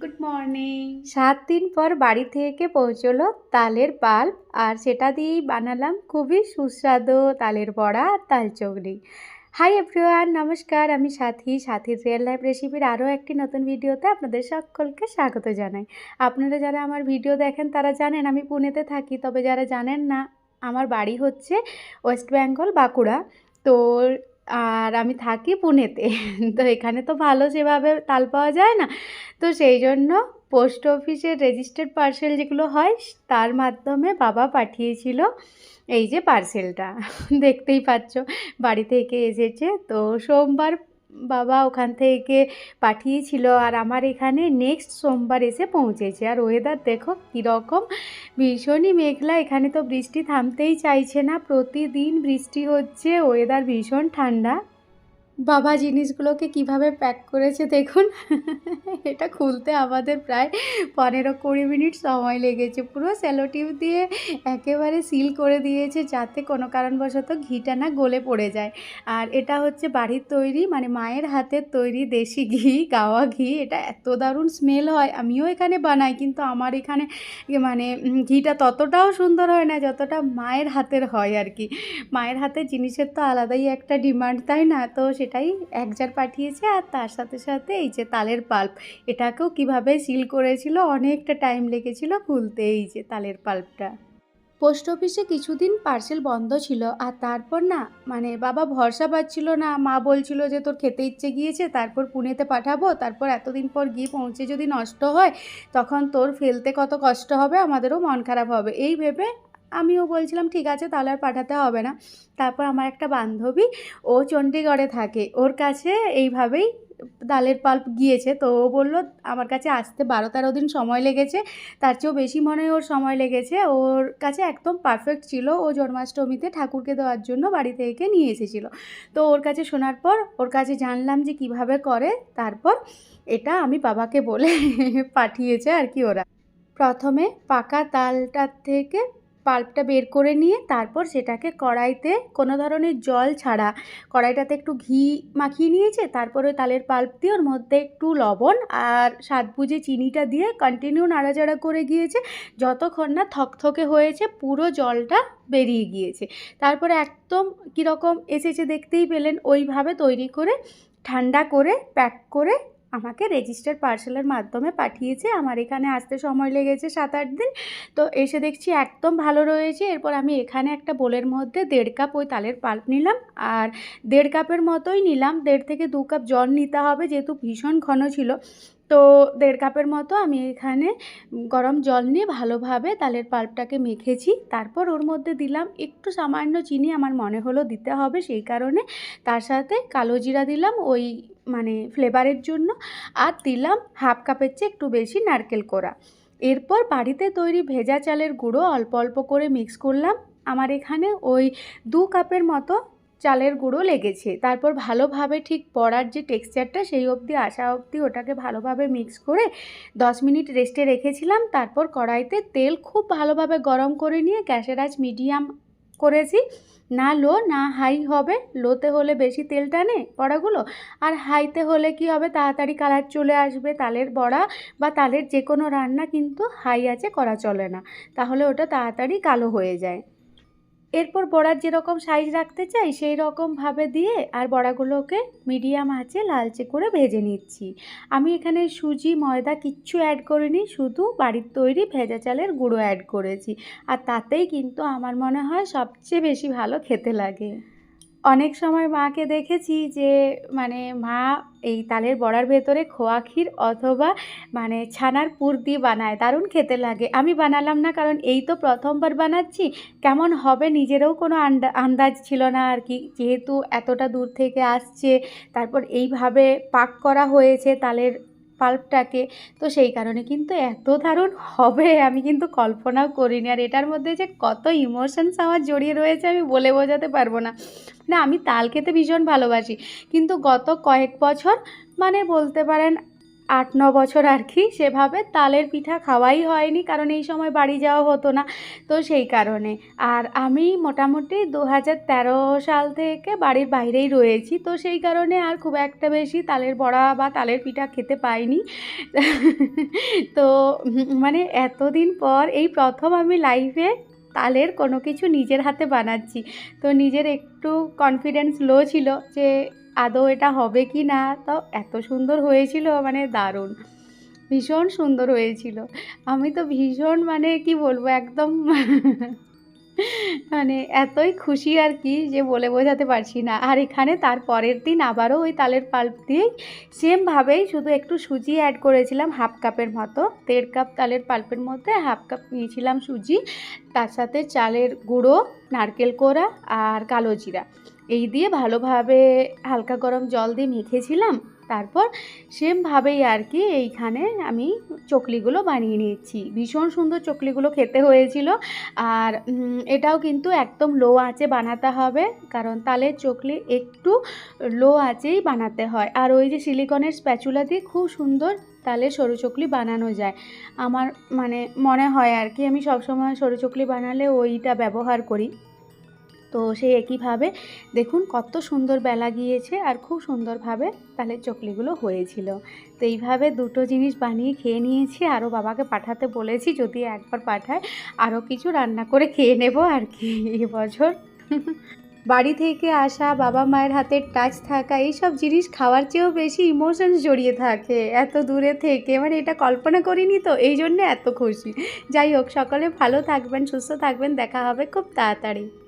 Good morning সাত দিন পর বাড়ি থেকে পৌঁছলো তালের পাল্প আর সেটা দিয়েই বানালাম খুবই সুস্বাদু তালের বড়া আর তাল চগড়ি হাই এভরিওয়ান নমস্কার। আমি সাথী, সাথীর রিয়েল লাইফ রেসিপির আরও একটি নতুন ভিডিওতে আপনাদের সকলকে স্বাগত জানাই। আপনারা যারা আমার ভিডিও দেখেন, তারা জানেন আমি পুনেতে থাকি, তবে যারা জানেন না, আমার বাড়ি হচ্ছে ওয়েস্ট বেঙ্গল বাঁকুড়া। তো আর আমি থাকি পুনেতে। তো এখানে তো ভালো সেভাবে তাল পাওয়া যায় না। তো সেই জন্য পোস্ট অফিসের রেজিস্টার্ড পার্সেল যেগুলো হয়, তার মাধ্যমে বাবা পাঠিয়েছিল এই যে পার্সেলটা। দেখতেই পাচ্ছ, বাড়ি থেকে এসেছে। তো সোমবার বাবা ওখান থেকে পাঠিয়েছিল আর আমার এখানে নেক্সট সোমবার এসে পৌঁছেছে। আর ওয়েদার দেখো কীরকম, ভীষণই মেঘলা। এখানে তো বৃষ্টি থামতেই চাইছে না, প্রতিদিন বৃষ্টি হচ্ছে ওয়েদার ভীষণ ঠান্ডা। বাবা জিনিসগুলোকে কীভাবে প্যাক করেছে দেখুন। এটা খুলতে আমাদের প্রায় পনেরো কুড়ি মিনিট সময় লেগেছে। পুরো স্যালোটিভ দিয়ে একেবারে সিল করে দিয়েছে যাতে কোনো কারণবশত ঘিটা না গলে পড়ে যায়। আর এটা হচ্ছে বাড়ির তৈরি মানে মায়ের হাতের তৈরি দেশি ঘি, গাওয়া ঘি। এটা এত দারুণ স্মেল হয়। আমিও এখানে বানাই, কিন্তু আমার এখানে মানে ঘিটা ততটাও সুন্দর হয় না যতটা মায়ের হাতের হয় আর কি। মায়ের হাতের জিনিসের তো আলাদাই একটা ডিমান্ড, তাই না? তো সেটাই এক জার পাঠিয়েছে আর তার সাথে সাথে এই যে তালের পাল্প, এটাকেও কীভাবে সিল করেছিল, অনেকটা টাইম লেগেছিল খুলতে এই যে তালের পাল্পটা। পোস্ট অফিসে কিছুদিন পার্সেল বন্ধ ছিল আর তারপর না মানে বাবা ভরসা পাচ্ছিল না, মা বলছিল যে তোর খেতে ইচ্ছে গিয়েছে, তারপর পুনেতে পাঠাবো, তারপর এতদিন পর গিয়ে পৌঁছে যদি নষ্ট হয়, তখন তোর ফেলতে কত কষ্ট হবে, আমাদেরও মন খারাপ হবে, এই ভেবে আমিও বলছিলাম, ঠিক আছে, তাহলে আর পাঠাতে হবে না। তারপর আমার একটা বান্ধবী, ও চণ্ডীগড়ে থাকে। ওর কাছে এইভাবেই ডালের পাল্প গিয়েছে। তো ও বলল, আমার কাছে আসতে বারো তেরো দিন সময় লেগেছে। তার চেয়েও বেশি মনে হয় ওর সময় লেগেছে। ওর কাছে একদম পারফেক্ট ছিল। ও জন্মাষ্টমীতে ঠাকুরকে দেওয়ার জন্য বাড়ি থেকে নিয়ে এসেছিল। তো ওর কাছে শোনার পর ওর কাছে জানলাম যে কীভাবে করে। তারপর এটা আমি বাবাকে বলে পাঠিয়েছে আর কি ওরা। প্রথমে পাকা তালটার থেকে পাল্পটা বের করে নিয়ে তারপর সেটাকে কড়াইতে কোনো ধরনের জল ছাড়া, কড়াইটাতে একটু ঘি মাখিয়ে নিয়েছে, তারপরে তালের পাল্প দিয়ে ওর মধ্যে একটু লবণ আর স্বাদ বুঝে চিনিটা দিয়ে কন্টিনিউ নাড়াচাড়া করে গিয়েছে, যতক্ষণ না থকথকে হয়েছে পুরো জলটা বেরিয়ে গিয়েছে। তারপরে একদম কীরকম এসেছে দেখতেই পেলেন, ওইভাবে তৈরি করে ঠান্ডা করে, প্যাক করে আমাকে রেজিস্টার পার্সেলের মাধ্যমে পাঠিয়েছে। আমার এখানে আসতে সময় লেগেছে সাত আট দিন। তো এসে দেখছি একদম ভালো রয়েছে। এরপর আমি এখানে একটা বোলের মধ্যে দেড় কাপ ওই তালের পাল্প নিলাম। আর দেড় কাপের মতোই নিলাম। দেড় থেকে দু কাপ জল নিতে হবে। যেহেতু ভীষণ ঘন ছিল তো দেড় কাপের মতো আমি এখানে গরম জল নিয়ে ভালোভাবে তালের পাল্পটাকে মেখেছি। তারপর ওর মধ্যে দিলাম একটু সামান্য চিনি, আমার মনে হলো দিতে হবে সেই কারণে। তার সাথে কালো জিরা দিলাম ওই মানে ফ্লেভারের জন্য আর দিলাম হাফ কাপের চেয়ে একটু বেশি নারকেল কোড়া। এরপর বাড়িতে তৈরি ভেজা চালের গুঁড়ো অল্প অল্প করে মিক্স করলাম। আমার এখানে ওই দু কাপের মতো চালের গুঁড়ো লেগেছে। তারপর ভালোভাবে ঠিক পড়ার যে টেক্সচারটা সেই অবধি, আসা অবধি ওটাকে ভালোভাবে মিক্স করে দশ মিনিট রেস্টে রেখেছিলাম। তারপর কড়াইতে তেল খুব ভালোভাবে গরম করে নিয়ে গ্যাসের আঁচ মিডিয়াম করেছি। না লো না হাই হবে। লোতে হলে বেশি তেল টানে বড়াগুলো। আর হাইতে হলে কি হবে? তাড়াতাড়ি কালার চলে আসবে তালের বড়া বা তালের যে কোনো রান্না কিন্তু হাই আছে, করা চলে না। তাহলে ওটা তাড়াতাড়ি কালো হয়ে যায়। এরপর বড়ার যেরকম সাইজ রাখতে চাই সেই রকমভাবে দিয়ে আর বড়াগুলোকে মিডিয়াম আঁচে লালচে করে ভেজে নিচ্ছি। আমি এখানে সুজি, ময়দা কিচ্ছু অ্যাড করিনি, শুধু বাড়ির তৈরি ভেজা চালের গুঁড়ো অ্যাড করেছি। আর তাতেই কিন্তু আমার মনে হয় সবচেয়ে বেশি ভালো খেতে লাগে। অনেক সময় মাকে দেখেছি যে মানে মা এই তালের বড়ার ভেতরে খোয়া ক্ষীর অথবা মানে ছানার পুর দিয়ে বানায়, দারুণ খেতে লাগে। আমি বানালাম না, কারণ এই তো প্রথমবার বানাচ্ছি, কেমন হবে নিজেরও কোনো আন্দাজ ছিল না আর কি। যেহেতু এতটা দূর থেকে আসছে, তারপর এইভাবে পাক করা হয়েছে তালের পাল্পটাকে। তো সেই কারণে কিন্তু এত দারুণ হবে, আমি কিন্তু কল্পনাও করিনি। আর এটার মধ্যে যে কত ইমোশনস আমার জড়িয়ে রয়েছে, আমি বলে বোঝাতে পারব না। না, আমি তাল খেতে ভীষণ ভালোবাসি। কিন্তু গত কয়েক বছর মানে বলতে পারেন আট ন বছর আর কি সেভাবে তালের পিঠা খাওয়াই হয়নি কারণ এই সময় বাড়ি যাওয়া হতো না, তো সেই কারণে। আর আমি মোটামুটি দু হাজার তেরো সাল থেকে বাড়ির বাইরেই রয়েছি, তো সেই কারণে আর খুব একটা বেশি তালের বড়া বা তালের পিঠা খেতে পাইনি। তো মানে এতদিন পর এই প্রথম আমি লাইফে তালের কোনো কিছু নিজের হাতে বানাচ্ছি, তো নিজের একটু কনফিডেন্স লো ছিল যে আদৌ এটা হবে কি না? তো এত সুন্দর হয়েছিল মানে দারুণ। ভীষণ সুন্দর হয়েছিল। আমি তো ভীষণ মানে কি বলব, একদম মানে এতই খুশি আর কি যে বলে বোঝাতে পারছি না। আর এখানে তার পরের দিন আবারও ওই তালের পাল্প দিয়েই সেমভাবেই শুধু একটু সুজি অ্যাড করেছিলাম হাফ কাপের মতো। দেড় কাপ তালের পাল্পের মধ্যে হাফ কাপ নিয়েছিলাম সুজি। তার সাথে চালের গুঁড়ো, নারকেল কোড়া আর কালো জিরা। এই দিয়ে ভালোভাবে হালকা গরম জল দিয়ে মেখেছিলাম। তারপর সেমভাবেই আর কি এইখানে আমি চকলিগুলো বানিয়ে নিয়েছি। ভীষণ সুন্দর চকলিগুলো খেতে হয়েছিল। আর এটাও কিন্তু একদম লো আঁচে বানাতে হবে। কারণ তালের চকলি একটু লো আঁচেই বানাতে হয়। আর ওই যে সিলিকনের স্প্যাচুলা দিয়ে খুব সুন্দর তালের সরু চকলি বানানো যায়। আমার মানে মনে হয় আর কি আমি সবসময় সরু চকলি বানালে ওইটা ব্যবহার করি। তো সেই একইভাবে দেখুন কত সুন্দর বেলা গিয়েছে আর খুব সুন্দরভাবে তালের চকলিগুলো হয়েছিল। তো এইভাবে দুটো জিনিস বানিয়ে খেয়ে নিয়েছি। আরও বাবাকে পাঠাতে বলেছি, যদি একবার পাঠায় আরও কিছু রান্না করে খেয়ে নেব আর কি এবছর বাড়ি থেকে আসা, বাবা মায়ের হাতের টাচ থাকা, এইসব জিনিস খাওয়ার চেয়েও বেশি ইমোশনস জড়িয়ে থাকে। এত দূরে থেকে মানে এটা কল্পনা করিনি তো, এই জন্যে এত খুশি। যাই হোক, সকলে ভালো থাকবেন, সুস্থ থাকবেন, দেখা হবে খুব তাড়াতাড়ি।